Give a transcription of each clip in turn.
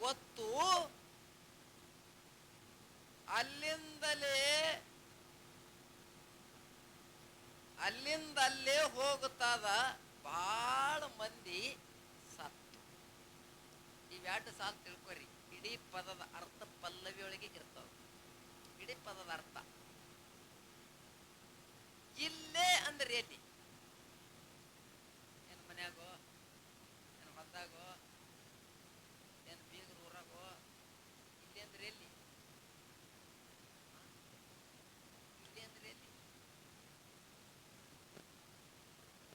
ಗೊತ್ತು. ಅಲ್ಲಿಂದಲೇ, ಅಲ್ಲಿಂದಲ್ಲೇ ಹೋಗುತ್ತಾದ ಬಹಳ ಮಂದಿ ಸತ್ತು. ಇವ್ಯಾಟ ಸಾಲ್ ತಿಳ್ಕೊರಿ. ಇಡೀ ಪದದ ಅರ್ಥ ಪಲ್ಲವಿಯೊಳಗೆ ಇರ್ತಾವ. ಇಡೀ ಪದದ ಅರ್ಥ. ಇಲ್ಲೇ ಅಂದ್ರೆ ಎಲ್ಲಿ ಏನು ಮನ್ಯಾಗೋ ಏನು ಹೊಲ್ದಾಗೋ ಏನು ಬೀಗರ ಊರಾಗೋ ಇಲ್ಲಿ ಅಂದ್ರೆ ಎಲ್ಲಿ ಆ? ಇಲ್ಲಿ ಅಂದ್ರೆ ಎಲ್ಲಿ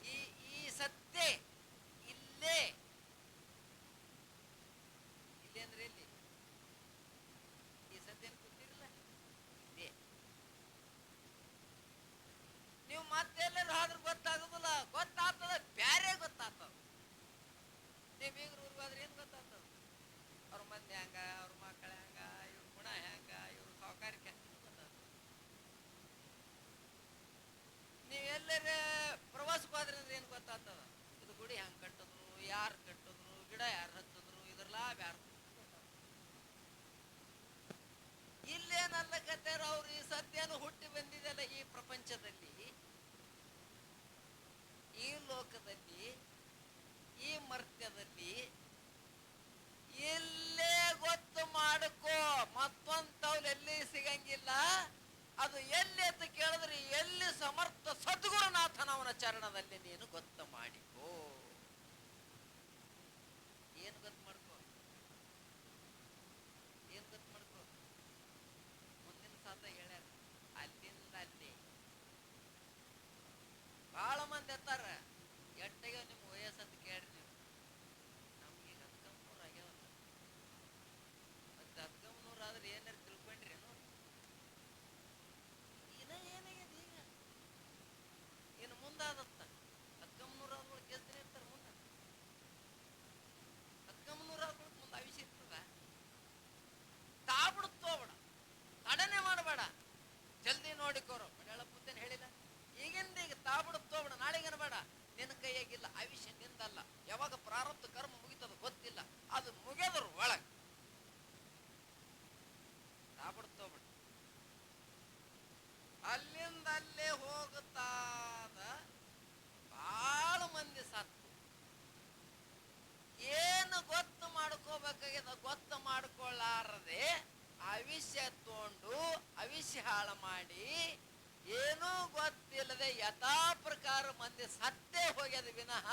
ಈ ಈ ಸತ್ಯ ಇಲ್ಲೇ ಇಲ್ಲಿ ಅಂದ್ರೆ ಎಲ್ಲಿ ಈ ಸತ್ಯ ಗೊತ್ತಿರಲ್ಲ ಇಲ್ಲೇ ನೀವು ಮತ್ತೆಲ್ಲರೂ ಆದ್ರೂ ಗೊತ್ತಾಗೋದಿಲ್ಲ. ಗೊತ್ತಾಗ್ತದ, ಬ್ಯಾರೆ ಗೊತ್ತಾಗ್ತದ. ನೀವು ಈಗ ಊರ್ಗಾದ್ರೆ ಏನು ಗೊತ್ತಾಗ್ತದ? ಅವ್ರ ಮಂದಿ ಹಂಗ, ಅವ್ರ ಮಕ್ಕಳ ಹಂಗ, ಇವ್ರ ಗುಣ ಹೆಂಗ, ಇವ್ರ ಸಾವುಕಾರಿಕೆ ನೀವೆಲ್ಲರ ಪ್ರವಾಸಕ್ಕೆ ಹೋದ್ರೆ ಅಂದ್ರೆ ಏನು ಗೊತ್ತಾಗ್ತದ? ಇದು ಗುಡಿ ಹೆಂಗೆ ಕಟ್ಟಿದ್ರು, ಯಾರು ಕಟ್ಟಿದ್ರು, ಗಿಡ ಯಾರು ಹತ್ತಿದ್ರು, ಇದ್ರ ಲಾಭ ಯಾರು ಇಲ್ಲೇನಲ್ಲಕತ್ತಾರ ಅವ್ರು ಈ ಸತ್ಯನು ಹುಟ್ಟಿ ಬಂದಿದೆಲ್ಲ ಈ ಪ್ರಪಂಚದಲ್ಲಿ. ಈ ಲೋಕದಲ್ಲಿ, ಈ ಮರ್ತ್ಯದಲ್ಲಿ ಇಲ್ಲೇ ಗೊತ್ತು ಮಾಡಕೋ ಮತ್ತೊಂತವ್ಲು ಎಲ್ಲಿ ಸಿಗಂಗಿಲ್ಲ. ಅದು ಎಲ್ಲಿ ಅಂತ ಕೇಳಿದ್ರೆ ಎಲ್ಲಿ ಸಮರ್ಥ ಸದ್ಗುರುನಾಥನವನ ಚರಣದಲ್ಲಿ ನೀನು ಗೊತ್ತು ಮಾಡಿಕೋ. ಏನು ಗೊತ್ತು ಮಾಡ್ಕೋ ಏನು ಗೊತ್ತು ಮಾಡ್ಕೋ ಮುಂದಿನ ಸಾತ ಹೇಳ್ಯಾರ ಅಲ್ಲಿಂದ ಅಲ್ಲಿ ಬಹಳ ಮಂದಿ ಅಲ್ಲೇ ಹೋಗುತ್ತಾದ. ಬಹಳ ಮಂದಿ ಸತ್ತು. ಏನು ಗೊತ್ತು ಮಾಡ್ಕೋಬೇಕಾಗ್ಯದ ಗೊತ್ತು ಮಾಡ್ಕೊಳ್ಳಾರದೆ ಅವಿಷ್ಯ ತಗೊಂಡು ಅವಿಷ್ಯ ಹಾಳು ಮಾಡಿ ಏನೂ ಗೊತ್ತಿಲ್ಲದೆ ಯಥಾ ಪ್ರಕಾರ ಮಂದಿ ಸತ್ತೇ ಹೋಗ್ಯದ ವಿನಃ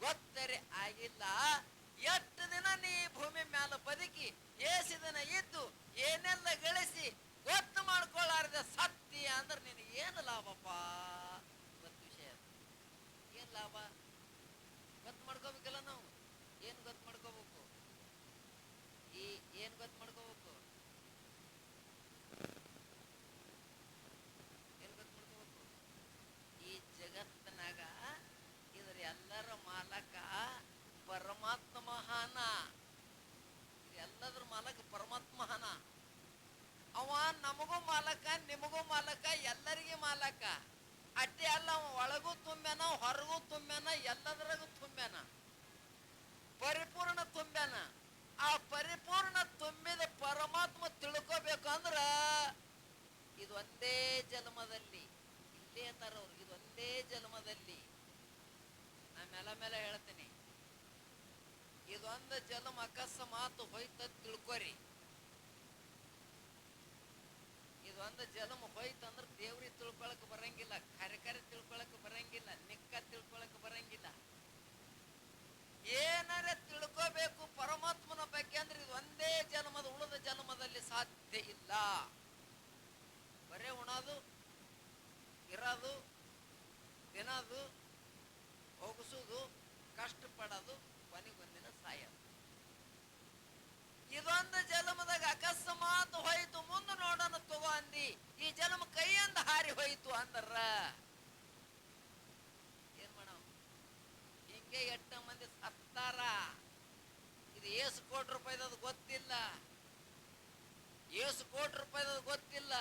ಗೊತ್ತರೆ ಆಗಿಲ್ಲ. ಎಷ್ಟು ದಿನ ನೀ ಭೂಮಿ ಮ್ಯಾಲ ಬದುಕಿ ಏಸಿದನ ಇದ್ದು, ಏನೆಲ್ಲ ಗಳಿಸಿ ಗೊತ್ತು ಮಾಡ್ಕೊಳ್ಳಾರದೆ ಸತ್ತಿ ಅಂದ್ರೆ ನಿನಗೆ ಏನು ಲಾಭಪ್ಪ? ಗೊತ್ತು ವಿಷಯ ಏನ್ ಲಾಭ? ಗೊತ್ತು ಮಾಡ್ಕೋಬೇಕಲ್ಲ ನಾವು ಏನ್ ಗೊತ್ತು ಮಾಡ್ಕೋಬೇಕು ಈ ಏನ್ ಗೊತ್ತು ಮಾಡ್ಕೋಬೇಕು ಏನ್ ಗೊತ್ತು ಮಾಡ್ಕೋಬೇಕು ಈ ಜಗತ್ತಿನಾಗ ಇದ್ರ ಎಲ್ಲರ ಮಾಲಕ ಪರಮಾತ್ಮ ಮಹಾನ ಎಲ್ಲದ್ರ ಮಾಲಕ ಪರಮಾತ್ಮ ಮಹಾನ ಅವ ನಮಗೂ ಮಾಲಕ ನಿಮಗೂ ಮಾಲಕ ಎಲ್ಲರಿಗೂ ಅಟ್ಟಿ ಅಲ್ಲ ಒಳಗೂ ತುಂಬ್ಯಾನ ಹೊರಗೂ ತುಂಬ್ಯಾನ ಎಲ್ಲದರಾಗೂ ತುಂಬ್ಯಾನ ಪರಿಪೂರ್ಣ ತುಂಬ್ಯಾನ ಆ ಪರಿಪೂರ್ಣ ತುಂಬಿದ ಪರಮಾತ್ಮ ತಿಳ್ಕೋಬೇಕು ಅಂದ್ರ ಇದು ಒಂದೇ ಜನ್ಮದಲ್ಲಿ, ಇಲ್ಲೇ ತರೋರು ಇದು ಒಂದೇ ಜನ್ಮದಲ್ಲಿ. ನಾ ಮೇಲ ಮೇಲೆ ಹೇಳ್ತೀನಿ. ಇದೊಂದು ಜನ್ಮ ಅಕಸ್ಮಾತ್ ಹೋಯ್ತದ ತಿಳ್ಕೊರಿ. ಇದೊಂದು ಜನ್ಮ ಹೋಯ್ತಂದ್ರೆ ದೇವ್ರಿಗೆ ತಿಳ್ಕೊಳಕ್ ಬರಂಗಿಲ್ಲ, ಕರೆ ಕರೆ ತಿಳ್ಕೊಳಕ್ ಬರಂಗಿಲ್ಲ, ನಿಕ್ಕ ತಿಳ್ಕೊಳಕ್ ಬರಂಗಿಲ್ಲ. ಏನಾರ ತಿಳ್ಕೋಬೇಕು ಪರಮಾತ್ಮನ ಬಗ್ಗೆ ಅಂದ್ರೆ ಇದು ಒಂದೇ ಜನ್ಮದ ಉಳಿದ ಜನ್ಮದಲ್ಲಿ ಸಾಧ್ಯ ಇಲ್ಲ ಬರೇ ಉಣೋದು ಇರೋದು ತಿನ್ನೋದು ಹೋಗಿಸೋದು ಕಷ್ಟಪಡೋದು ಕೊನೆಗೊಂದಿನ ಸಾಯೋದು ಇದೊಂದು ಜನ್ಮದಾಗ ಅಕಸ್ಮಾತ್ ಹೋಯ್ತು ಮುಂದೆ ನೋಡೋಣ ತಗೋ ಅಂದಿ ಈ ಜನ್ಮ ಕೈಯಿಂದ ಹೋಯ್ತು ಅಂದ್ರ ಏನ್ ಮಾಡೋ ಹಿಂಗೆ ಎಷ್ಟ ಮಂದಿ ಸತ್ತಾರ ಇದು ಏಸು ಕೋಟಿ ರೂಪಾಯಿದದು ಗೊತ್ತಿಲ್ಲ ಏಸು ಕೋಟಿ ರೂಪಾಯಿದದು ಗೊತ್ತಿಲ್ಲ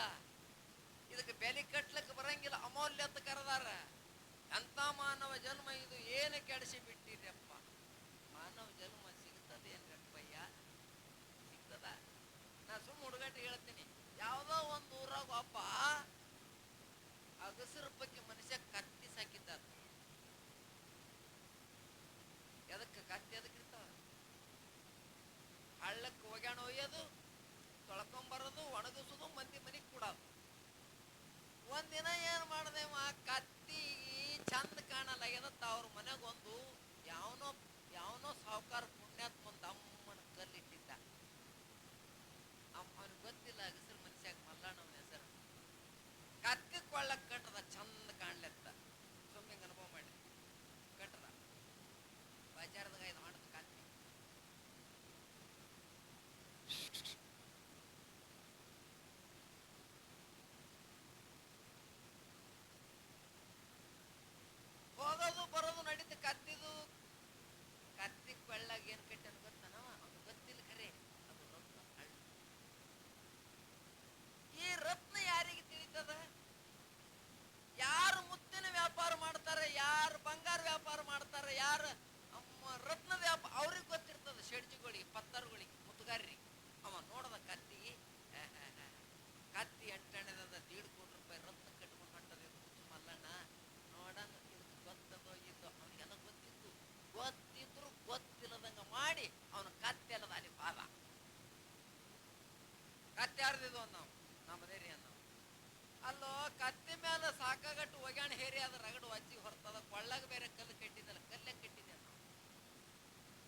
ಇದಕ್ಕೆ ಬೆಲೆ ಕಟ್ಲಿಕ್ಕೆ ಬರಂಗಿಲ್ಲ ಅಮೂಲ್ಯ ಅಂತ ಕರೆದಾರ ಅಂತ ಮಾನವ ಜನ್ಮ ಇದು ಏನು ಕೆಡಿಸಿ ಬಿಟ್ಟಿರಪ್ಪ ಮಾನವ ಜನ್ಮ ಸಿಗ್ತದೇನ್ರಪ್ಪಯ್ಯ ಸುಮ್ಮ ಹುಡುಗಾಟ ಹೇಳ್ತೀನಿ ಯಾವ್ದೋ ಒಂದ್ ಊರಾಗ ಒಬ್ಬ ಅಗಸರ ಬಗ್ಗೆ ಮನುಷ್ಯ ಕತ್ತಿ ಸಾಕಿದ್ದ ಎದಕ್ಕೆ ಕತ್ತಿ ಎದಕ್ಕೆ ಇರ್ತಾವ ಹಳ್ಳಕ್ಕೆ ಹೋಗ್ಯಾಣ ಒಯ್ಯೋದು ತೊಳ್ಕೊಂಬರೋದು ಒಣಗಿಸೋದು, ಮಂದಿ ಮನೆಗೆ ಕೊಡೋದು. ಒಂದಿನ ಏನ್ ಮಾ, ಕತ್ತಿ ಚಂದ ಕಾಣಲಾಗ್ಯದತ್ತ ಅವ್ರ ಮನೆಗೆ ಒಂದು ಯಾವನೋ ಯಾವನೋ ಸಾವುಕಾರ ಪುಣ್ಯಾತ್ಮಂದ ಅಮ್ಮನ ಕಲ್ಲಿಟ್ಟಿದ್ದ. ಅವನಿಗೆ ಗೊತ್ತಿಲ್ಲ ಹೆಸರು ಮನುಷ್ಯಾಗ ಮಲ್ಲಣ್ಣವನ ಹೆಸರು. ಕತ್ತಿ ಕೊಳ್ಳಕ್ ಕಟ್ಟದ ಚಂದ ಕಾಣ್ಲೆತ್ತ ಸುಮ್ಮನೆ ಅನುಭವ ಮಾಡಿ ಕಟ್ಟದ ಬಜಾರದಾಗ ಇದು ಮಾಡದ ಕತ್ತಿ ಹೋಗೋದು ಬರೋದು ನಡೀತು ಕತ್ತಿದು ಕತ್ತಿ ಕೊಳ್ಳಾಗ ಏನ್ ಕಟ್ಟಾನ ಗೊತ್ತಾನವ ಅವ್ನು ಗೊತ್ತಿಲ್ಲ ಖರೆ ಅದು ರತ್ನ ಹಳ್ಳಿ ಈ ರತ್ನ ಯಾರಿಗೆ ತಿಳಿತದ ಯಾರು ಮುತ್ತಿನ ವ್ಯಾಪಾರ ಮಾಡ್ತಾರೆ ಯಾರು ಬಂಗಾರ ವ್ಯಾಪಾರ ಮಾಡ್ತಾರೆ ಯಾರು ಅಮ್ಮ ರತ್ನ ವ್ಯಾಪಾರ ಅವ್ರಿಗೆ ಗೊತ್ತಿರ್ತದ ಶೆಡ್ಜಿಗಳಿಗೆ ಪತ್ತರ್ಗಳಿಗೆ ಮುತ್ತುಗಾರರಿಗೆ ಅವ ನೋಡದ ಕತ್ತಿ ಆ, ಆ, ಆ. ಕತ್ತಿ ಎಂಟಣದ ದೀಡ್ ಕೋಟಿ ರೂಪಾಯಿ ರತ್ನ ಕಟ್ಕೊಂಡು ಹೊಂಟದ ಹುಚ್ಚು ಮಲ್ಲಣ್ಣ ನೋಡಣ ಇದಕ್ಕೆ ಗೊತ್ತದೋ ಇದ್ದೋ ಅವನಿಗೆಲ್ಲ ಗೊತ್ತಿತ್ತು ಗೊತ್ತಿದ್ರು ಗೊತ್ತಿಲ್ಲದಂಗ ಮಾಡಿ ಅವನ ಕತ್ತಿ ಅಲ್ಲದ ಅಲ್ಲಿ ಪಾದ ಹರಿದಿದ್ದು ನಾವು ನಮ್ಮದೇರಿ ಅನ್ನೋ ಅಲ್ಲೋ ಕತ್ತಿ ಮೇಲೆ ಸಾಕಾಗಟ್ಟು ಒಗ್ಯಾಣ ಹೇರಿ ಅದ ರಗಡು ಅಜ್ಜಿ ಹೊರ್ತದ, ಕೊಳ್ಳಾಗ ಬೇರೆ ಕಲ್ಲು ಕಟ್ಟಿದ್ದಲ್ಲ ಕಲ್ಲೆ ಕಟ್ಟಿದ್ದೆ ನಾವು.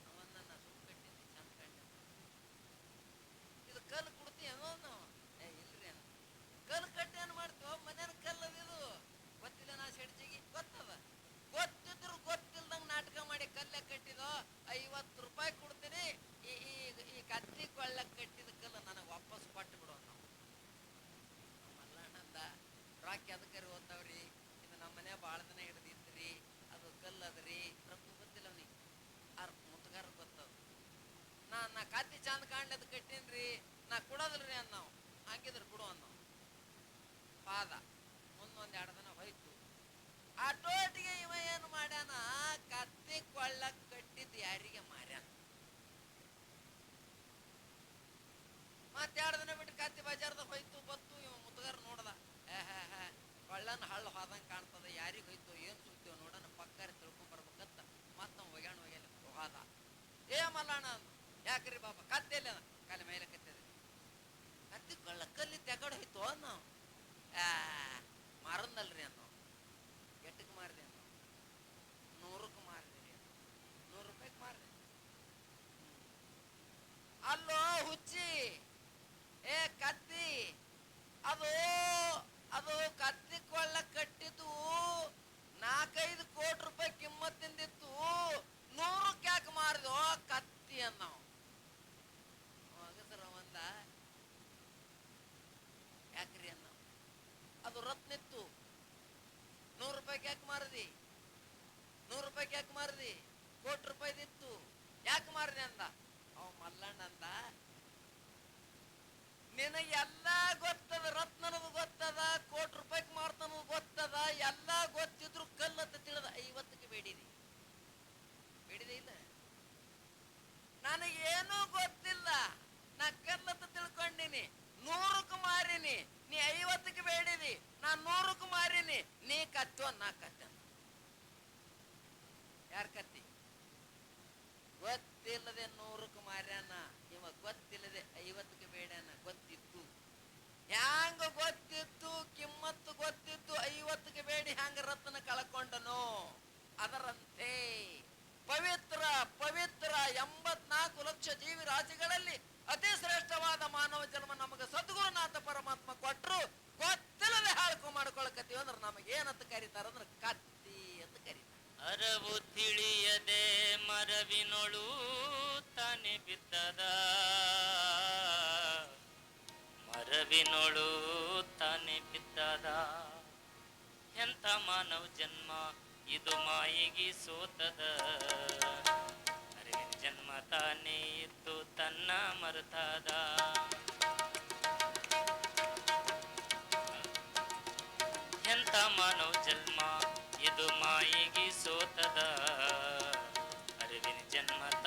ಅವನ್ನ ಸುಮ್ ಕಟ್ಟಿದ್ದೆ, ಚಂದ ಕಂಡೆ ಇದು ಕಲ್ಲು ಕೊಡ್ತೀಯನೋ ನಾವು. ಏ, ಇಲ್ರಿ ಅನ್ನ ಕಲ್ಲು ಕಟ್ಟಿ ಏನ್ ಮಾಡ್ತೀವ ಮನೇನ ಕಲ್ಲು ಇದು. ಗೊತ್ತಿಲ್ಲ ನಾ ಸೆಡ್ಜಿಗೆ, ಗೊತ್ತದ? ಗೊತ್ತಿದ್ರು ಗೊತ್ತಿಲ್ದಂಗ ನಾಟಕ ಮಾಡಿ ಕಲ್ಲೇ ಕಟ್ಟಿದೋ, ಐವತ್ತು ರೂಪಾಯಿ ಕೊಡ್ತೀನಿ, ಈ, ಈ- ಕತ್ತಿ ಕೊಳ್ಳ ಕಟ್ಟಿದ ಕಲ್ಲು ನನಗೆ ವಾಪಸ್ ಕೊಟ್ಟು ಬಿಡು ನಾವು ಮಲ್ಲಣ್ಣಂದ ರಾಕಿ ಅದಕ್ಕರಿ ಓದ್ತಾವ್ರಿ ಇದು ನಮ್ಮ ಮನೆ ಭಾಳ ದಿನ ಹಿಡ್ದಿತ್ರಿ ಅದು ಕಲ್ಲು ಅದರಿ ರೊಕ್ಕ ಗೊತ್ತಿಲ್ಲ ಅವನಿಗೆ ಅರ್ ಮುಟ್ಗಾರ ಗೊತ್ತದ ನಾ ನಾ ಕತ್ತಿ ಚಂದ ಕಾಣ್ಲದ ಕಟ್ಟಿನ್ರಿ, ನಾ ಕೊಡೋದಿಲ್ರಿ ಅನ್ನೋ ಹಂಗಿದ್ರೆ ಕೊಡು ಅನ್ನೋ ಪಾದ. ಮುಂದೊಂದ್ ಎರಡು ದಿನ ಹೋಯ್ತು. ಆಟೋಟಿಗೆ ಇವ ಏನು ಮಾಡ್ಯಾನ? ಕತ್ತಿ ಕೊಳ್ಳ ಕಟ್ಟಿದ್ ಯಾರಿಗೆ ಮಾರ್ಯಾನ? ಮತ್ತೆ ಎರಡು ದಿನ ಬಿಟ್ಟು ಕತ್ತಿ ಬಜಾರ್ದ ಹೋಯ್ತು, ಬತ್ತು ಇವ ಮುದ್ಗಾರ ನೋಡ್ದ ಏ ಹೇ ಹೇ ಕೊಳ್ಳನ ಹಳ್ಳ ಹೋದಂಗ ಕಾಣ್ತದ ಯಾರಿಗೆ ಹೋಯ್ತು ಏನ್ ಸುದ್ದಿವ ನೋಡೋಣ ಪಕ್ಕಾರ ತಿಳ್ಕೊಂಡ್ ಬರ್ಬೇಕಂತ ಮತ್ತ ಒಗ್ಯಾಣ ಒಗ್ಯಾನ ಹೋದ ಏ ಮಲ್ಲಣ್ಣ ಅಂದ. ಯಾಕ್ರಿ ಬಾಬಾ ಕತ್ತಿ ಎಲ್ಲಿ ಅದ ಕಲೆ ಮೇಲೆ ಕತ್ತಿದೆ ಕತ್ತಿ ಕೊಳ್ಳ ಕಲ್ಲಿ ತೆಗಡ್ ಹೋಯ್ತು ಅನ್ನೋ ಆ ಮಾರನ್ನಲ್ರಿ ಅನ್ನೋ ಎಟ್ಟಕ್ಕೆ ಮಾರಿದೆ ಅನ್ನೋ ನೂರಕ್ಕೆ ಮಾರಿದೆ ರೀ ಅನ್ನೋ. ನೂರು ರೂಪಾಯಿಗೆ ಮಾರಿದೆ ಅಲ್ಲೋ ಹುಚ್ಚಿ ಏ ಕತ್ತಿ ಅದು ಅದು ಕತ್ತಿ ಕೊಳ್ಳ ಕಟ್ಟಿದ್ದು ನಾಲ್ಕೈದು ಕೋಟಿ ರೂಪಾಯಿ ಕಿಮ್ಮತ್ತಿಂದಿತ್ತು ನೂರಕ್ಕೆ ಯಾಕೆ ಮಾರಿದೋ ಕತ್ತಿ ಅನ್ನೋ ಅಗಸರ ಒಂದ ಯಾಕ್ರಿ ಅನ್ನೋ ಅದು ರತ್ನಿತ್ತು ನೂರು ರೂಪಾಯಿಗೆ ಯಾಕೆ ಮಾರದಿ ನೂರು ರೂಪಾಯಿಗೆ ಯಾಕೆ ಮಾರದಿ ಕೋಟಿ ರೂಪಾಯಿದಿತ್ತು ಯಾಕೆ ಮಾರಿದೆ ಅಂದ? ಅವ ಮಲ್ಲಣ್ಣ ಅಂದ, ನಿನಗೆಲ್ಲ ಗೊತ್ತದ ರತ್ನನದು ಗೊತ್ತದ, ಕೋಟಿ ರೂಪಾಯಿಗೆ ಮಾರ್ತಾನದು ಗೊತ್ತದ, ಎಲ್ಲ ಗೊತ್ತಿದ್ರು ಕಲ್ಲತ್ತ ತಿಳಿದ ಐವತ್ತಕ್ಕೆ ಬೇಡಿದೆ. ಬೇಡಿದೆ ಇಲ್ಲ? ನನಗೇನೂ ಗೊತ್ತಿಲ್ಲ. ನಾ ಕಲ್ಲತ್ತ ತಿಳ್ಕೊಂಡಿನಿ. ನೂರಕ್ಕೆ ಮಾರಿನಿ. ನೀ ಐವತ್ತಕ್ಕೆ ಬೇಡಿದಿ. ನಾ ನೂರಕ್ಕೆ ಮಾರಿನಿ. ನೀ ಕತ್ತು ನಾ ಕತ್ತೆ ಯಾರ್ ಕತ್ತಿ? ಗೊತ್ತಿಲ್ಲದೆ ನೂರಕ್ಕೆ ಮಾರ್ಯಾನ ಇವ ಗೊತ್ತಿಲ್ಲದೆ ಐವತ್ತಕ್ಕೆ ಬೇಡ್ಯಾನ ಗೊತ್ತಿತ್ತು. ಹ್ಯಾಂಗ ಗೊತ್ತಿತ್ತು? ಕಿಮ್ಮತ್ತು ಗೊತ್ತಿತ್ತು? ಐವತ್ತಕ್ಕೆ ಬೇಡಿ ಹ್ಯಾಂಗ ರತ್ನ ಕಳ್ಕೊಂಡನು? ಅದರಂತೆ ಪವಿತ್ರ ಪವಿತ್ರ ಎಂಬತ್ನಾಲ್ಕು ಲಕ್ಷ ಜೀವಿ ರಾಶಿಗಳಲ್ಲಿ ಅತಿ ಶ್ರೇಷ್ಠವಾದ ಮಾನವ ಜನ್ಮ ನಮಗೆ ಸದ್ಗುರುನಾಥ ಪರಮಾತ್ಮ ಕೊಟ್ಟರು ಗೊತ್ತಿಲ್ಲದೆ ಹಾಳ್ಕೊ ಮಾಡ್ಕೊಳಕತ್ತೀವಿ ಅಂದ್ರೆ ನಮಗೆ ಏನಂತ ಕರೀತಾರ ಅಂದ್ರೆ ಕತ್ತಿ ಅಂತ ಕರೀತಾರೆ. ಮರವಿನೊಳು ತಾನೆ ಬಿದ್ದಾದ ಎಂಥ ಮಾನವ ಜನ್ಮ ಇದು ಮಾಯಿಗೆ ಸೋತದ. ಅರಿವಿನ ಜನ್ಮ ತಾನೇ ಇದ್ದು ತನ್ನ ಮರೆತಾದ. ಎಂಥ ಮಾನವ ಜನ್ಮ ಇದು ಮಾಯಿಗೆ ಸೋತದ. ಅರಿವಿನ ಜನ್ಮ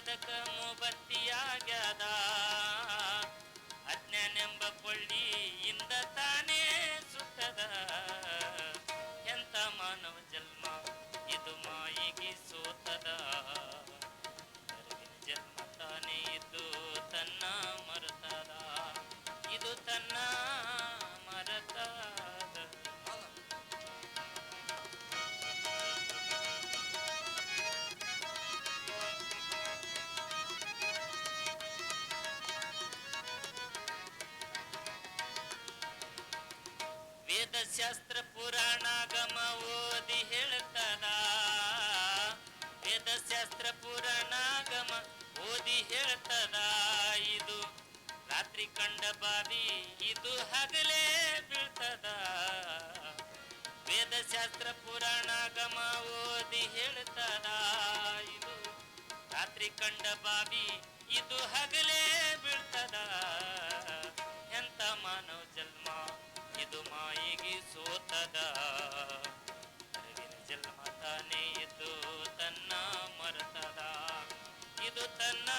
ಹುಬಾಕ ಇದಕ ಮೂಬತ್ತಿಯಾಗ್ಯದ ರಾತ್ರಿ ಕಂಡ ಬಾವಿ ಇದು ಹಗಲೇ ಬೀಳ್ತದ. ವೇದಶಾಸ್ತ್ರ ಪುರಾಣ ಗಮ ಓದಿ ಹೇಳ್ತದ. ಇದು ರಾತ್ರಿ ಕಂಡ ಬಾವಿ ಇದು ಹಗಲೇ ಬೀಳ್ತದ. ಎಂತ ಮಾನವ ಜನ್ಮ ಇದು ಮಾಯಿಗೆ ಸೋತದ. ಜನ್ಮ ತಾನೇ ಇದು ತನ್ನ ಮರ್ತದ. ಇದು ತನ್ನ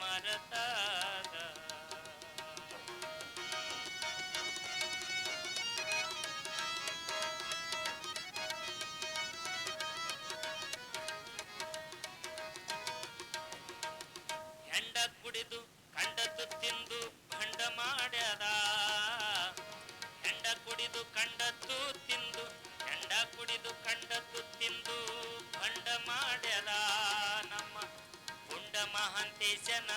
ಮರೆತದ ತಿಂದು ಭಂಡ ಮಾಡ್ಯದ ಹೆಂಡ ಕುಡಿದು ಕಂಡದ್ದು ತಿಂದು, ಹೆಂಡ ಕುಡಿದು ಕಂಡದ್ದು ತಿಂದು ಭಂಡ ಮಾಡ್ಯದ ನಮ್ಮ ಗುಂಡ ಮಹಾಂತೇಶನ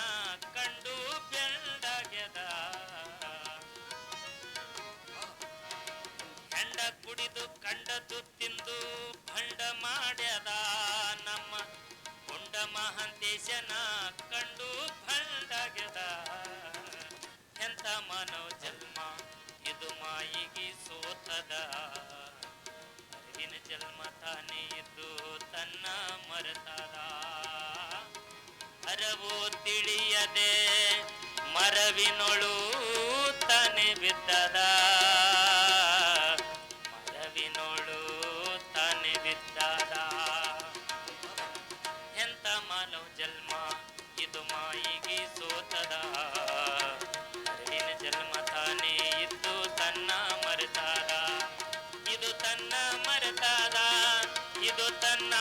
ಕಂಡು ಬೆಳ್ಳಾಗ್ಯದ ಹೆಂಡ ಕುಡಿದು ಕಂಡದ್ದು ತಿಂದು ಭಂಡ ಮಾಡ್ಯದ ನಮ್ಮ ಗುಂಡ ಮಹಾಂತೇಶನ ಕಂಡು ಮಾನವ ಜನ್ಮ ಇದು ಮಾಯಿಗೆ ಸೋತದ. ಅರಿವಿನ ಜನ್ಮ ತಾನೇ ಇದ್ದು ತನ್ನ ಮರೆತದ. ಅರವು ತಿಳಿಯದೆ ಮರವಿನೊಳು ತಾನೆ ಬಿದ್ದದ. ಮರವಿನೊಳು ತಾನೆ ಬಿದ್ದದ. ಎಂತ ಮಾನವ ಜನ್ಮ ಇದು ಮಾಯಿಗೆ ಸೋತದ. ಜನ್ಮ ತಾನೇ ಇದ್ದು ತನ್ನ ಮರೆತಾದ. ಇದು ತನ್ನ ಮರೆತಾದ. ಇದು ತನ್ನ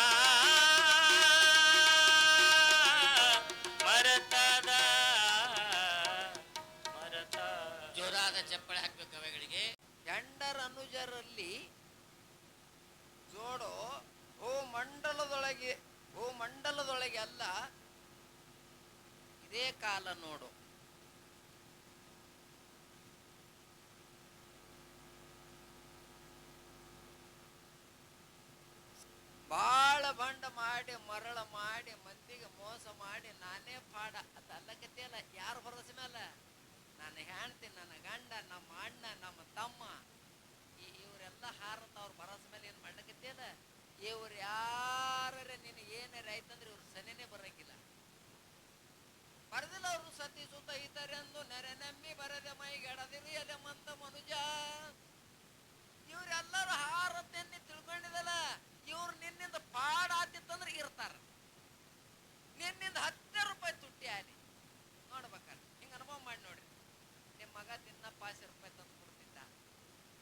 ಮರೆತಾದ. ಮರೆತ ಜೋರಾದ ಚಪ್ಪಳೆ ಹಾಕ್ಬೇಕು ಕವೆಗಳಿಗೆ ಗಂಡರ ಅನುಜರಲ್ಲಿ ಜೋಡೋ ಓ ಮಂಡಲದೊಳಗೆ ಓ ಮಂಡಲದೊಳಗೆ ಅಲ್ಲ ಇದೇ ಕಾಲ ನೋಡು ಬಾಳ ಬಂಡ ಮಾಡಿ ಮರಳ ಮಾಡಿ, ಮಂದಿಗೆ ಮೋಸ ಮಾಡಿ, ನಾನೇ ಪಾಡ. ಅದಲ್ಲಕತ್ತಿಯಲ್ಲ ಯಾರು ಭರವಸೆ ಮೇಲೆ ನನ್ನ ಹೆಂಡ್ತಿ, ನನ್ನ ಗಂಡ, ನಮ್ಮ ಅಣ್ಣ, ನಮ್ಮ ತಮ್ಮ, ಈ- ಇವ್ರೆಲ್ಲ ಹಾರತ ಅವ್ರ ಭರವಸೆ ಮೇಲೆ ಏನು ಮಾಡ್ಲಕತ್ತಿಯಲ್ಲ ಇವ್ರು ಯಾರೇ ನಿನಗೆ ಏನಾರ ಆಯ್ತಂದ್ರೆ ಇವ್ರು ಸನಿನೇ ಬರಂಗಿಲ್ಲ. ಬರದಿಲ್ಲ ಅವರು ಸತಿ ಸುತ್ತ ಇದ್ದಾರೆ ಅಂದು ನೆರೆ ನಂಬಿ ಬರದೆ ಮೈಗೆಡದಿರಿ ಅದೇ ಮಂತ ಮನುಜ. ಇವ್ರೆಲ್ಲರೂ ಹಾರತ್ತೆನ್ನಿ ತಿಳ್ಕೊಂಡಿದಲ್ಲ ಪಾಡ ಆತಿತ್ತಂದ್ರೆ ಇರ್ತಾರ. ನಿನ್ನಿಂದ ಹತ್ತು ರೂಪಾಯಿ ತುಟ್ಟಿ ಆಲಿ. ನೋಡ್ಬೇಕಾರೆ ಹಿಂಗೆ ಅನುಭವ ಮಾಡಿ ನೋಡ್ರಿ. ನಿಮ್ಮ ಮಗ ದಿನ ಪಾಸಿ ರೂಪಾಯಿ ತಂದು ಕೊಡ್ತಿದ್ದ.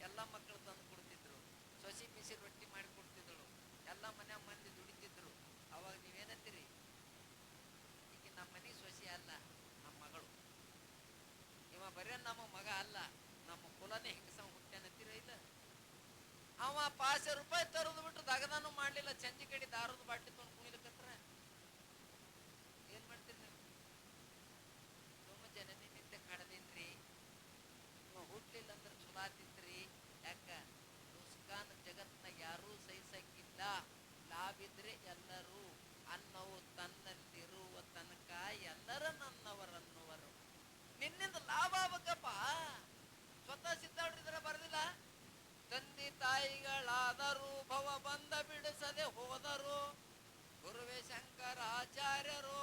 ಎಲ್ಲ ಮಕ್ಕಳು ತಂದು ಕೊಡ್ತಿದ್ರು. ಸೊಸಿ ಬಿಸಿ ರೊಟ್ಟಿ ಮಾಡಿ ಕೊಡ್ತಿದ್ದಳು. ಎಲ್ಲ ಮನೆ ಮಂದಿ ದುಡಿತಿದ್ರು. ಅವಾಗ ನೀವೇನಂತೀರಿ? ಈಗ ನಮ್ಮ ಮನೆ ಸೊಸಿ ಅಲ್ಲ, ನಮ್ಮ ಮಗಳು. ಇವ ಬರೀ ನಮ್ಮ ಮಗ ಅಲ್ಲ, ನಮ್ಮ ಕುಲನೇ ಹಿಂಗಸ ಹುಟ್ಟೆನಂತೀರ ಇಲ್ಲ? ಅವ ಪಾಸ ರೂಪಾಯಿ ತರೋದು ಬಿಟ್ಟು ಮಾಡ್ಲಿಲ್ಲ ಚಂಜಿ ಕಡೆ ದಾರದ ಬಾಟ್ಲಿ ತೊಗೊಂಡು ಕುಣಿಲಕತ್ರ ಏನ್ ಮಾಡ್ತೀರಿ ನೀವು? ತುಂಬ ಜನನಿ ನಿಂತೆ ಕಡದಿನ್ರಿ. ನೀವು ಹುಟ್ಲಿಲ್ಲ ಅಂದ್ರೆ ಚಲೋ ಆತಿತ್ರಿ. ಯಾಕ? ನುಸ್ಕಾನ್ ಜಗತ್ನ ಯಾರೂ ಸಹಿಸಕ್ಕಿಲ್ಲ. ಲಾಭ ಇದ್ರೆ ಎಲ್ಲರೂ ಅನ್ನವು ತನ್ನಲ್ಲಿರುವ ತನಕ ಎಲ್ಲರ ನನ್ನವರನ್ನುವರು. ನಿನ್ನಿಂದ ಲಾಭ ಆಗ್ಬೇಕಪ್ಪ. ಸ್ವತಃ ಸಿದ್ಧಾಡಿದ್ರೆ ಬರದಿಲ್ಲ ತಂದೆ ತಾಯಿ ತಾಯಿಗಳಾದರೂ ಭವ ಬಂದ ಬಿಡಿಸದೆ ಹೋದರು. ಗುರುವೇ ಶಂಕರಾಚಾರ್ಯರು,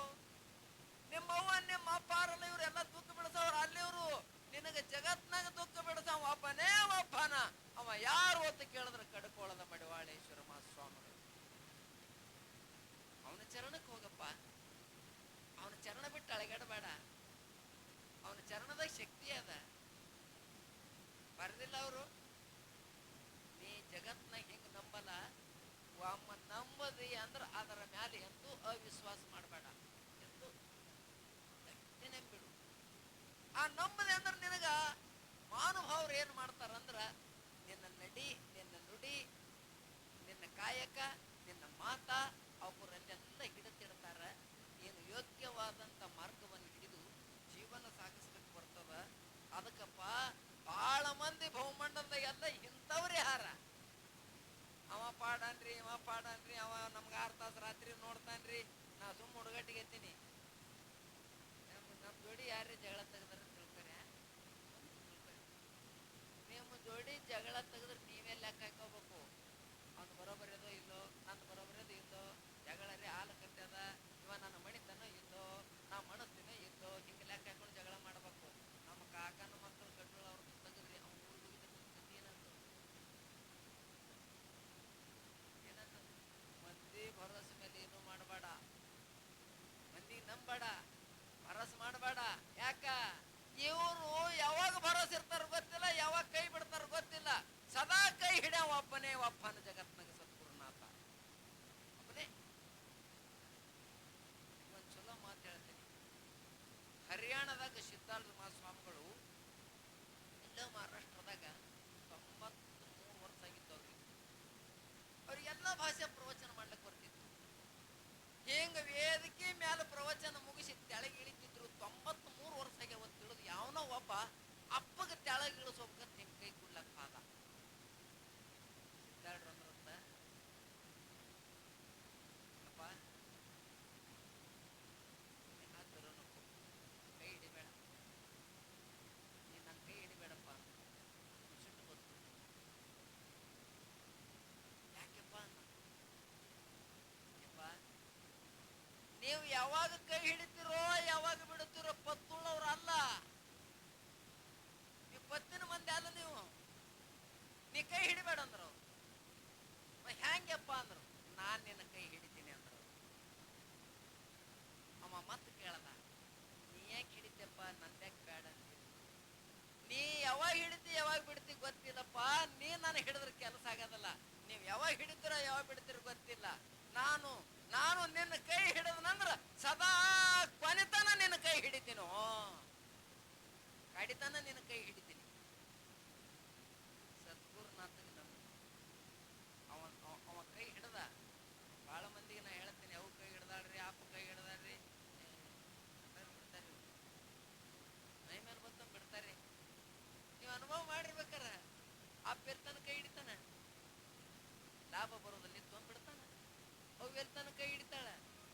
ನಿಮ್ಮವ್ವ, ನಿಮ್ಮ ಅಪ್ಪಾರಲ್ಲ ಇವರೆಲ್ಲ ದುಃಖ ಬಿಡಿಸೋರು ಅಲ್ಲಿವ್ರು. ನಿನಗೆ ಜಗತ್ನಾಗ ದುಃಖ ಬಿಡಿಸವ ಒಬ್ಬನೇ ಒಬ್ಬನ. ಅವ ಯಾರು ಅಂತ ಕೇಳಿದ್ರೆ ಕಡ್ಕೊಳ್ಳದ ಮಡಿವಾಳೇಶ್ವರ ಮಹಾಸ್ವಾಮಿಗಳು ಅವನ ಚರಣಕ್ಕೆ ಹೋಗಪ್ಪ. ಅವನ ಚರಣ ಬಿಟ್ಟು ಅಳಗಡಬೇಡ. ಅವನ ಚರಣದಾಗ ಶಕ್ತಿ ಅದ. ಬರ್ದಿಲ್ಲ ಅವರು ನೀ ಜಗತ್ನಾಗ ಹಿಂಗ ನಂಬಲ್ಲ ಒಮ್ಮ ನಂಬದಿ ಅಂದ್ರ ಅದರ ಮ್ಯಾಲೆ ಎಂದೂ ಅವಿಶ್ವಾಸ ಮಾಡಬೇಡ ಎಂದು ನೆನಪಿಡು ಆ ನಂಬದೆ ಅಂದ್ರೆ ನಿನಗ ಮಹಾನುಭಾವರು ಏನ್ ಮಾಡ್ತಾರಂದ್ರ, ನಿನ್ನ ನಡಿ, ನಿನ್ನ ನುಡಿ, ನಿನ್ನ ಕಾಯಕ, ನಿನ್ನ ಮಾತ ಅವರಲ್ಲೆಲ್ಲ ಹಿಡತಿಡ್ತಾರ ಏನು ಯೋಗ್ಯವಾದಂತ ಮಾರ್ಗವನ್ನು ಹಿಡಿದು ಜೀವನ ಸಾಗಿಸ್ಲಿಕ್ಕೆ ಬರ್ತದ. ಅದಕ್ಕಪ್ಪ ಬಹಳ ಮಂದಿ ಬಹುಮಂಡಲದ ಎಲ್ಲ ಇಂಥವ್ರೇ ಹಾರ. ಅವ ಪಾಡನ್ರಿ ಅವ ಪಾಡನ್ರಿ ಅವ ನಮ್ಗೆ ಆರು ತಾಸು ರಾತ್ರಿ ನೋಡ್ತಾನ್ರಿ. ನಾ ಸುಮ್ಮ ಹುಡುಗಟ್ಟಿಗೆ ಎತ್ತೀನಿ. ನಮ್ಮ ಜೋಡಿ ಯಾರೇ ಜಗಳ ತೆಗ್ದಾರ ತಿಳ್ಕೊರೆ ನಿಮ್ಮ ಜೋಡಿ ಜಗಳ ತೆಗೆದ್ರೆ ನೀವೇ ಲೆಕ್ಕ ಹಾಕೋಬೇಕು ಅವ್ನು ಬರೋಬರದೋ ಇಲ್ಲೋ ನಂದು ಬರೋಬರದೋ ಇಲ್ಲೋ ಜಗಳ ರೀ ಹಾಲು ಕಟ್ಟದ ಇವ ನನ್ನ ಮಣಿತನೋ ಇಲ್ಲೋ ನಾ ಮಣಸ್ತೀನೋ ಇಲ್ಲೋ ಹಿಂಗೆ ಲೆಕ್ಕ ಹಾಕೊಂಡು ಜಗಳ ಮಾಡ್ಬೇಕು ನಮ್ಮ ಕಾಕನ ಮಕ್ಕಳು ಗಂಟಲು ಅವ್ರ ತೆಗೆದ್ರಿ ಅವ್ನು ಊರಿಗೆ ಹೋಗಿದ್ದ ಗತಿ ಏನಂತ ಏನಂತ ಮಂದಿ ಭರೋಸೆ ಮೇಲೆ ಏನು ಮಾಡಬೇಡ ಮಂದಿ ನಂಬಬೇಡ ಭರಸ್ ಮಾಡಬೇಡ. ಯಾಕ? ಇವರು ಯಾವಾಗ ಭರವಸೆ ಇರ್ತಾರ ಗೊತ್ತಿಲ್ಲ, ಯಾವಾಗ ಕೈ ಬಿಡ್ತಾರ ಗೊತ್ತಿಲ್ಲ. ಸದಾ ಕೈ ಹಿಡ್ಯಾವ ಒಬ್ಬನೇ ಒಬ್ಬನ ಜಗತ್ನಾಗ ಸದ್ಗುರುನಾಥ ಒಬ್ಬನೇ ಒಂದ್ ಚಲೋ ಮಾತು ಹೇಳ್ತೀನಿ ಹರಿಯಾಣದಾಗ ಸಿದ್ಧಾರ್ಥ ಮಹಾಸ್ವಾಮಿಗಳು ಎಲ್ಲ ಮಹಾರಾಷ್ಟ್ರದಾಗ ತೊಂಬತ್ತ್ ಮೂರು ವರ್ಷ ಆಗಿದ್ದವ್ರಿಗೆ ಅವ್ರಿಗೆಲ್ಲ ಭಾಷೆ ಪ್ರವಚನ ಮಾಡ್ಲಿಕ್ಕೆ ಬರ್ತಿತ್ತು ಹಿಂಗ ವೇದಿಕೆ ಮ್ಯಾಲ ಪ್ರವಚನ ಮುಗಿಸಿ ತೆಳಗೆ ಇಳಿತಿದ್ರು ತೊಂಬತ್ತ್ ಮೂರು ವರ್ಷ ಆಗ್ಯಾವ ತಿಳಿದು ಯಾವನೋ ಒಬ್ಬ ಅಪ್ಪಗ ತೆಳಗೆ ಇಳಿಸೋಬೇಕಂತ ನಿಮ್ ಕೈ ಕುಡ್ಲಕ್ ಪಾದ ಸಿದ್ಧಾರ್ಡ್ರು ಅಂದ್ರಂತ ಅಪ್ಪ ನೀನ್ ಹಾಕ್ತಿರೋ ನಕ್ಕು. ಕೈ ಹಿಡಿಬೇಡ ನೀನ್ ನನ್ನ ಕೈ ಹಿಡಿಬೇಡಪ್ಪ ಸಿಟ್ಟು ಬಂತು ಯಾಕೆಪ್ಪ ಅಂದ ಯಪ್ಪ ನೀವು ಯಾವಾಗ ಕೈ ಹಿಡಿತಿರೋ, ಯಾವಾಗ ಬಿಡುತ್ತಿರೋ ಪತ್ತುಳ್ಳವ್ರು ಅಲ್ಲ. ನೀವು ಪತ್ತಿನ ಮಂದಿ ಅಲ್ಲ ನೀವು. ನೀ ಕೈ ಹಿಡಿಬೇಡ ಅಂದ್ರು. ಹ್ಯಾಂಗಪ್ಪ ಅಂದ್ರು. ನಾನ್ ನಿನ್ನ ಕೈ ಹಿಡಿತೀನಿ ಅಂದ್ರು. ಅಮ್ಮ ಮತ್ತೆ ಕೇಳದ, ನೀ ಯಾಕೆ ಹಿಡಿತಪ್ಪ ನಂದ್ಯಾಕೆ ಬೇಡ ನೀ ಯಾವಾಗ ಹಿಡಿತಿ, ಯಾವಾಗ ಬಿಡ್ತಿ ಗೊತ್ತಿಲ್ಲಪ್ಪ. ನೀ ನಾನು ಹಿಡಿದ್ರೆ ಕೆಲಸ ಆಗೋದಲ್ಲ. ನೀವು ಯಾವಾಗ ಹಿಡಿತೀರೋ, ಯಾವಾಗ ಬಿಡ್ತೀರೋ ಗೊತ್ತಿಲ್ಲ. ನಾನು ನಾನು ನಿನ್ನ ಕೈ ಹಿಡಿದನಂದ್ರ ಸದಾ ಕೊನೆತನ ನಿನ್ನ ಕೈ ಹಿಡಿತೀನೋ? ಕಡಿತನ ನಿನ್ನ ಕೈ ಹಿಡಿತೀನಿ. ಸದ್ಗುರುನಾಥಗೆ ನಮ್ಮ ಅವ, ಅವ- ಕೈ ಹಿಡ್ದ. ಭಾಳ ಮಂದಿಗೆ ನಾ ಹೇಳ್ತೀನಿ, ಅವು ಕೈ ಹಿಡ್ದಾಳ್ರಿ, ಆಪ ಕೈ ಹಿಡ್ದಾಳ್ರಿ. ಬಿಡ್ತಾರೆ. ಮೈ ಮೇಲೆ ಬಂತ ಬಿಡ್ತಾರೆ ನೀವು ಅನುಭವ ಮಾಡಿರ್ಬೇಕಾರ ಆ ಇರ್ತಾನ ಕೈ ಹಿಡಿತಾನ. ಲಾಭ ಬರೋದಲ್ಲಿ. ಅವು ತನಕ ಹಿಡಿತಾಳ.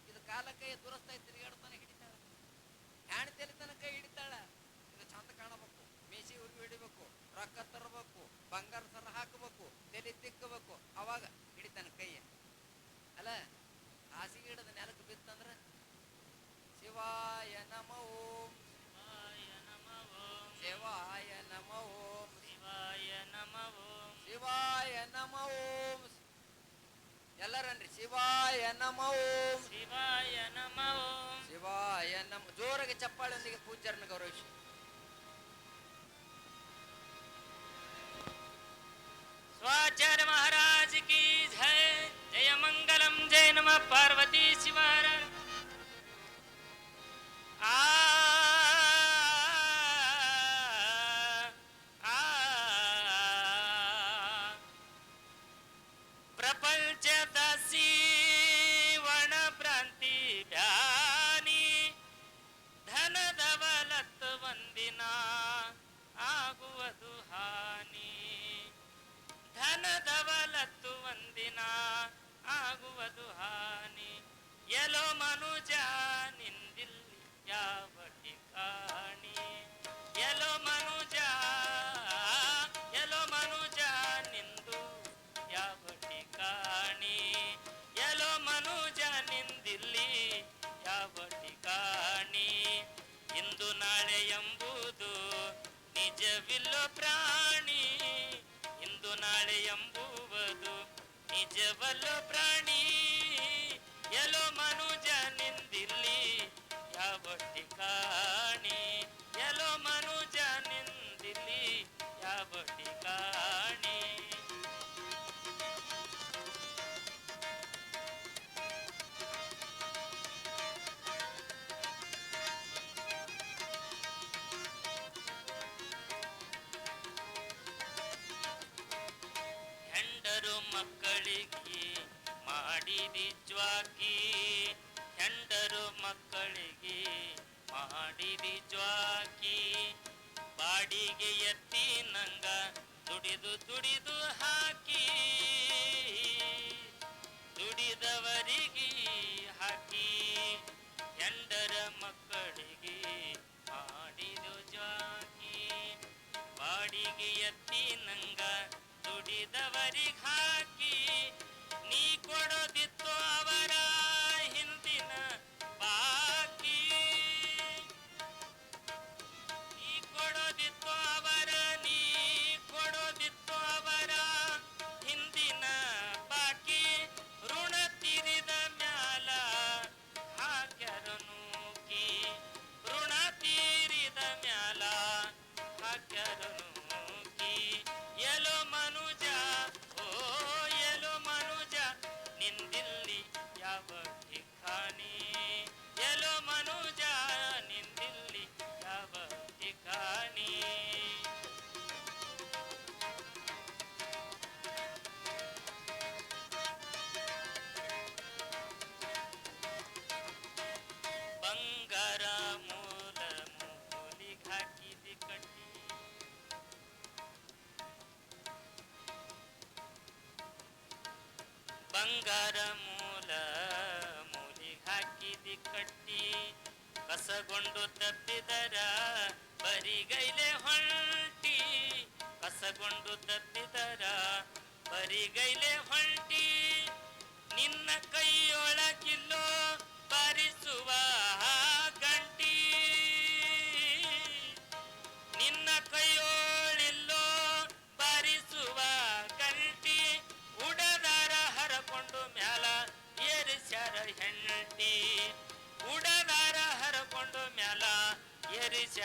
ಇದು ಕಾಲ ಕೈ ದುರಸ್ತ ತಿರುಗಾಡ್ತಾನೆ ಹಿಡಿತಾಳ. ಹ್ಯಾಣ್ ತನಕ ಹಿಡಿತಾಳ. ಇದು ಚಂದ ಕಾಣಬೇಕು. ಮೇಸಿ ಉರ್ವಿ ಹಿಡಿಬೇಕು. ರೊಕ್ಕ ತರಬೇಕು. ಬಂಗಾರ ಸರ ಹಾಕಬೇಕು. ತಲೆ ತಿಕ್ಕಬೇಕು. ಅವಾಗ ಎಲ್ಲರನ್ರಿ ಶಿವಾಯ ನಮ ಓಂ ಶಿವಾಯ ನಮಃ ಓಂ ಶಿವಾಯ ನಮ ಜೋರಾಗಿ ಚಪ್ಪಾಳೊಂದಿಗೆ ಪೂಜ್ಯರನ್ನ ಗೌರವಿಸಿ स्वाचार्य महाराज की जय जय मंगलम जय नमः पार्वती शिवार आ आ ಆಗುವುದು ಹಾನಿ ಎಲೋ ಮನುಜ ನಿಂದಿಲ್ಲಿ ಯಾವ ಠಿಕಾಣಿ ಯಾವಲ್ಲೋ ಪ್ರಾಣಿ ಎಲ್ಲೋ ಮನುಜ ನಿಂದಿರ್ಲಿ ಯಾವೊಟ್ಟಿಕ ಬಂಗಾರ ಮೂಲ ಮೂಲಿ ಹಾಕಿದಿ ಕಟ್ಟಿ, ಕಸಗೊಂಡು ತಪ್ಪಿದರ ಬರಿಗೈಲೆ ಹೊಂಟಿ, ಕಸಗೊಂಡು ತಪ್ಪಿದರ ಬರಿಗೈಲೆ ಹೊಂಟಿ, ನಿನ್ನ ಕೈಯೊಳಗಿಲ್ಲೋ ಬಾರಿಸುವ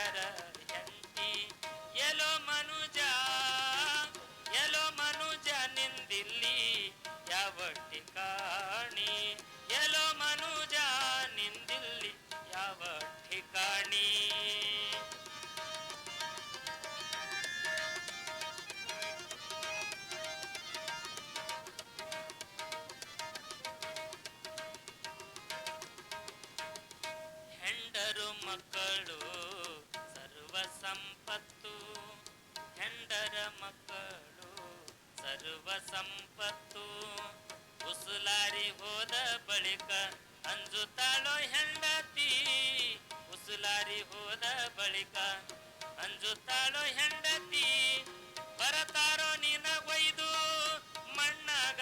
ಶರಣಿ ಎಲೋ ಮನುಜ ಎಲೋ ಮನುಜ ನಿಂದಿಲ್ಲಿ ಯಾವಟ್ಟಿ ಕಾಣಿ ಎಲೋ ಸರ್ವ ಸಂಪತ್ತು. ಉಸುಲಾರಿ ಹೋದ ಬಳಿಕ ಅಂಜುತ್ತಾಳೋ ಹೆಂಡತಿ. ಉಸುಲಾರಿ ಹೋದ ಬಳಿಕ ಅಂಜುತ್ತಾಳೋ ಹೆಂಡತಿ. ಬರತಾರೋ ಒಯ್ದು ಮಣ್ಣಾಗ.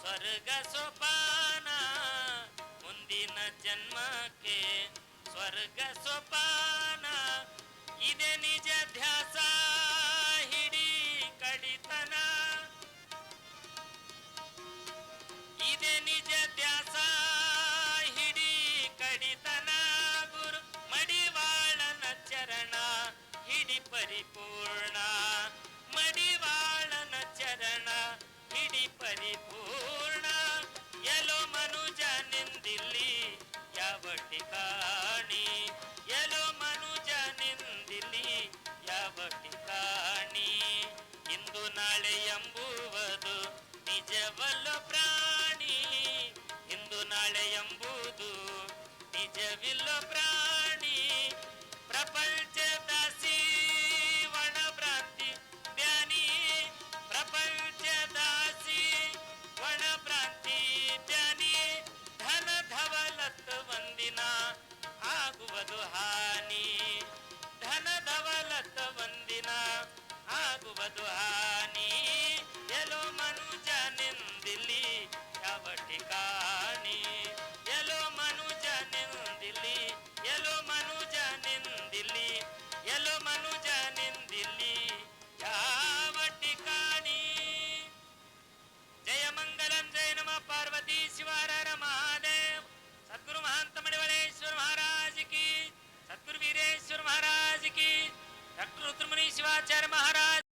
ಸ್ವರ್ಗ ಸೋಪಾನ ಮುಂದಿನ ಜನ್ಮಕ್ಕೆ ಸ್ವರ್ಗ ಸೋಪಾನ. ಇದೆ ನಿಜ ಧ್ಯಾಸ.